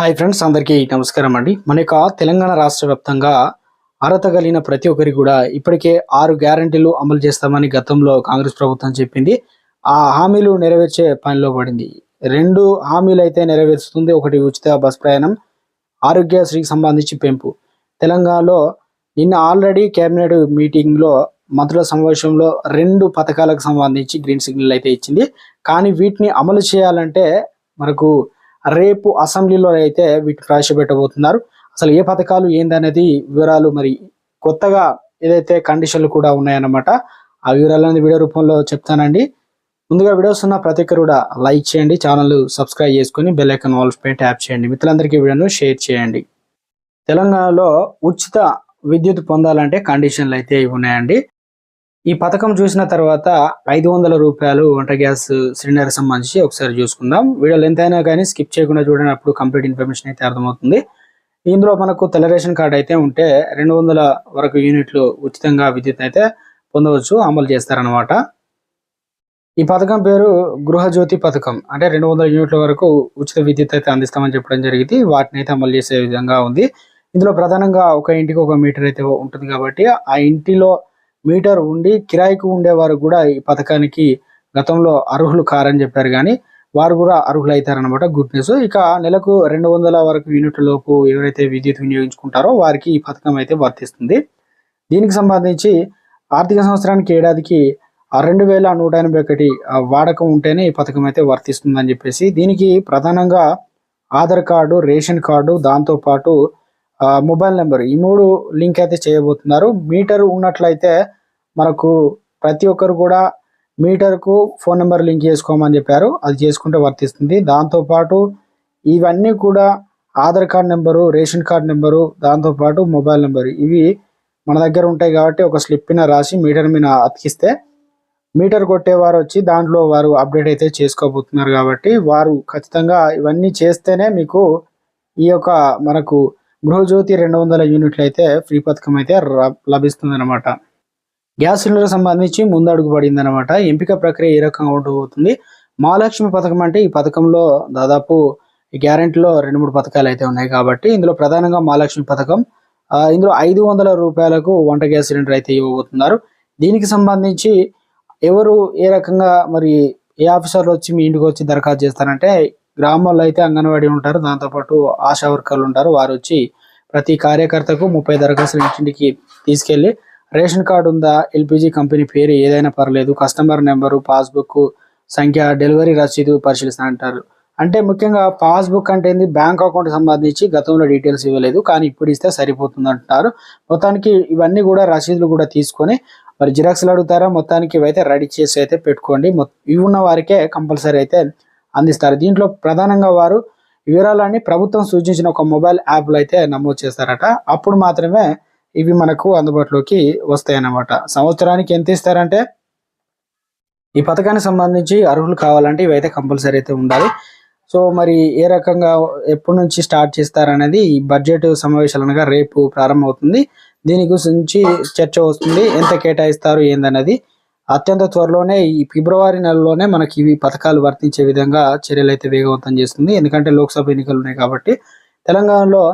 Hi friends అందరికీ నమస్కారం అండి. మన యొక్క తెలంగాణ రాష్ట్ర వ్యాప్తంగా అర్హత కలిగిన ప్రతి ఒక్కరికి కూడా ఇప్పటికే ఆరు గ్యారంటీలు అమలు చేస్తామని గతంలో కాంగ్రెస్ ప్రభుత్వం చెప్పింది. ఆ హామీలు నెరవేర్చే పనిలో పడింది. రెండు హామీలు అయితే నెరవేరుస్తుంది. ఒకటి ఉచిత బస్ ప్రయాణం ఆరోగ్యశ్రీకి సంబంధించి పెంపు. తెలంగాణలో నిన్న ఆల్రెడీ కేబినెట్ మీటింగ్లో మంత్రుల సమావేశంలో రెండు పథకాలకు సంబంధించి గ్రీన్ సిగ్నల్ అయితే ఇచ్చింది. కానీ వీటిని అమలు చేయాలంటే మనకు రేపు అసెంబ్లీలో అయితే వీటిని ప్రవేశపెట్టబోతున్నారు అసలు ఏ పథకాలు ఏందనేది వివరాలు మరి కొత్తగా ఏదైతే కండిషన్లు కూడా ఉన్నాయన్నమాట ఆ వివరాలను వీడియో రూపంలో చెప్తానండి. ముందుగా వీడియోస్ ఉన్న ప్రతి ఒక్కరు కూడా లైక్ చేయండి ఛానల్ సబ్స్క్రైబ్ చేసుకొని బెల్ ఐకాన్ ఆల్ పై ట్యాప్ చేయండి. మిత్రులందరికీ వీడియోను షేర్ చేయండి. తెలంగాణలో ఉచిత విద్యుత్ పొందాలంటే కండిషన్లు అయితే ఇవి ఉన్నాయండి. ఈ పథకం చూసిన తర్వాత ఐదు వందల రూపాయలు వంట గ్యాస్ సిలిండర్ సంబంధించి ఒకసారి చూసుకుందాం. వీడియో లెంత్ అయినా కానీ స్కిప్ చేయకుండా చూడండి అప్పుడు కంప్లీట్ ఇన్ఫర్మేషన్ అయితే అర్థమవుతుంది. ఇందులో మనకు తెల్ల రేషన్ కార్డు అయితే ఉంటే రెండు వందల వరకు యూనిట్లు ఉచితంగా విద్యుత్ అయితే పొందవచ్చు అమలు చేస్తారనమాట ఈ పథకం పేరు గృహజ్యోతి పథకం. అంటే రెండు వందల యూనిట్ల వరకు ఉచిత విద్యుత్ అయితే అందిస్తామని చెప్పడం జరిగింది. వాటిని అయితే అమలు చేసే విధంగా ఉంది. ఇందులో ప్రధానంగా ఒక ఇంటికి ఒక మీటర్ అయితే ఉంటుంది కాబట్టి ఆ ఇంటిలో మీటర్ ఉండి కిరాయికి ఉండేవారు కూడా ఈ పథకానికి గతంలో అర్హులు కారని చెప్పారు కానీ వారు కూడా అర్హులు అవుతారనమాట గుడ్ న్యూస్. ఇక నెలకు రెండు వందల వరకు యూనిట్ల లోపు ఎవరైతే విద్యుత్ వినియోగించుకుంటారో వారికి ఈ పథకం అయితే వర్తిస్తుంది. దీనికి సంబంధించి ఆర్థిక సంవత్సరానికి ఏడాదికి రెండు వేల నూట ఎనభై ఒకటి వాడకం ఉంటేనే ఈ పథకం అయితే వర్తిస్తుందని చెప్పేసి దీనికి ప్రధానంగా ఆధార్ కార్డు రేషన్ కార్డు దాంతోపాటు పాటు మొబైల్ నెంబర్ ఈ మూడు లింక్ అయితే చేయబోతున్నారు. మీటర్ ఉన్నట్లయితే మనకు ప్రతి ఒక్కరు కూడా మీటర్కు ఫోన్ నెంబర్ లింక్ చేసుకోమని చెప్పారు. అది చేసుకుంటే వర్తిస్తుంది. దాంతోపాటు ఇవన్నీ కూడా Aadhaar card number ration card number దాంతోపాటు మొబైల్ నెంబర్ ఇవి మన దగ్గర ఉంటాయి కాబట్టి ఒక స్లిప్పిన రాసి మీటర్ మీద అతికిస్తే మీటర్ కొట్టేవారు వచ్చి దాంట్లో వారు అప్డేట్ అయితే చేసుకోబోతున్నారు కాబట్టి వారు ఖచ్చితంగా ఇవన్నీ చేస్తేనే మీకు ఈ యొక్క మనకు గృహజ్యోతి రెండు వందల యూనిట్లు అయితే ఫ్రీ పథకం అయితే లభిస్తుంది అనమాట గ్యాస్ సిలిండర్ సంబంధించి ముందడుగు పడింది అనమాట ఎంపిక ప్రక్రియ ఏ రకంగా ఉండబోతుంది? మహాలక్ష్మి పథకం అంటే ఈ పథకంలో దాదాపు ఈ గ్యారెంటీలో రెండు మూడు పథకాలు అయితే ఉన్నాయి కాబట్టి ఇందులో ప్రధానంగా మహాలక్ష్మి పథకం ఇందులో ఐదు వందల రూపాయలకు వంట గ్యాస్ సిలిండర్ అయితే ఇవ్వబోతున్నారు. దీనికి సంబంధించి ఎవరు ఏ రకంగా మరి ఏ ఆఫీసర్లు వచ్చి మీ ఇంటికి వచ్చి దరఖాస్తు చేస్తారంటే గ్రామాల్లో అయితే అంగన్వాడీ ఉంటారు. దాంతోపాటు ఆశా వర్కర్లు ఉంటారు. వారు వచ్చి ప్రతి కార్యకర్తకు ముప్పై దరఖాస్తులు ఇంటింటికి తీసుకెళ్ళి రేషన్ కార్డు ఉందా ఎల్పిజి కంపెనీ పేరు ఏదైనా పర్లేదు కస్టమర్ నెంబరు పాస్బుక్ సంఖ్య డెలివరీ రసీదు పరిశీలిస్తానంటారు అంటే ముఖ్యంగా పాస్బుక్ అంటే ఏంది? బ్యాంక్ అకౌంట్ సంబంధించి గతంలో డీటెయిల్స్ ఇవ్వలేదు. కానీ ఇప్పుడు ఇస్తే సరిపోతుంది అంటున్నారు మొత్తానికి ఇవన్నీ కూడా రసీదులు కూడా తీసుకొని మరి జిరాక్స్లు అడుగుతారా? మొత్తానికి ఇవైతే రెడీ చేసి అయితే పెట్టుకోండి. ఇవి ఉన్న వారికే కంపల్సరీ అయితే అందిస్తారు. దీంట్లో ప్రధానంగా వారు వివరాలన్నీ ప్రభుత్వం సూచించిన ఒక మొబైల్ యాప్లో అయితే నమోదు చేస్తారట. అప్పుడు మాత్రమే ఇవి మనకు అందుబాటులోకి వస్తాయన్నమాట. సంవత్సరానికి ఎంత ఇస్తారంటే ఈ పథకానికి సంబంధించి అర్హులు కావాలంటే ఇవైతే కంపల్సరీ అయితే ఉండాలి. సో మరి ఏ రకంగా ఎప్పటి నుంచి స్టార్ట్ చేస్తారనేది ఈ బడ్జెట్ సమావేశాలు అనగా రేపు ప్రారంభమవుతుంది. దీని గురించి చర్చ వస్తుంది. ఎంత కేటాయిస్తారు ఏందనేది అత్యంత త్వరలోనే ఈ ఫిబ్రవరి నెలలోనే మనకి ఇవి పథకాలు వర్తించే విధంగా చర్యలు అయితే వేగవంతం చేస్తుంది. ఎందుకంటే లోక్సభ ఎన్నికలు ఉన్నాయి కాబట్టి తెలంగాణలో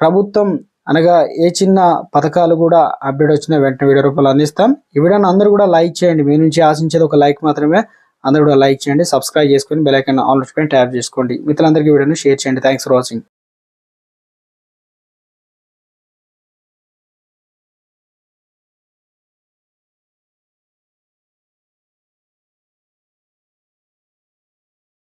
ప్రభుత్వం అనగా ఏ చిన్న పథకాలు కూడా అప్డేట్ వచ్చినా వెంటనే వీడియో రూపాయలు అందిస్తాం. ఈ వీడియోని అందరూ కూడా లైక్ చేయండి. మీ నుంచి ఆశించేది ఒక లైక్ మాత్రమే అందరూ కూడా లైక్ చేయండి. సబ్స్క్రైబ్ చేసుకొని బెల్ ఐకాన్ ఆల్ ట్యాప్ చేసుకోండి. మిత్రులందరికీ వీడియోని షేర్ చేయండి. Thanks for watching.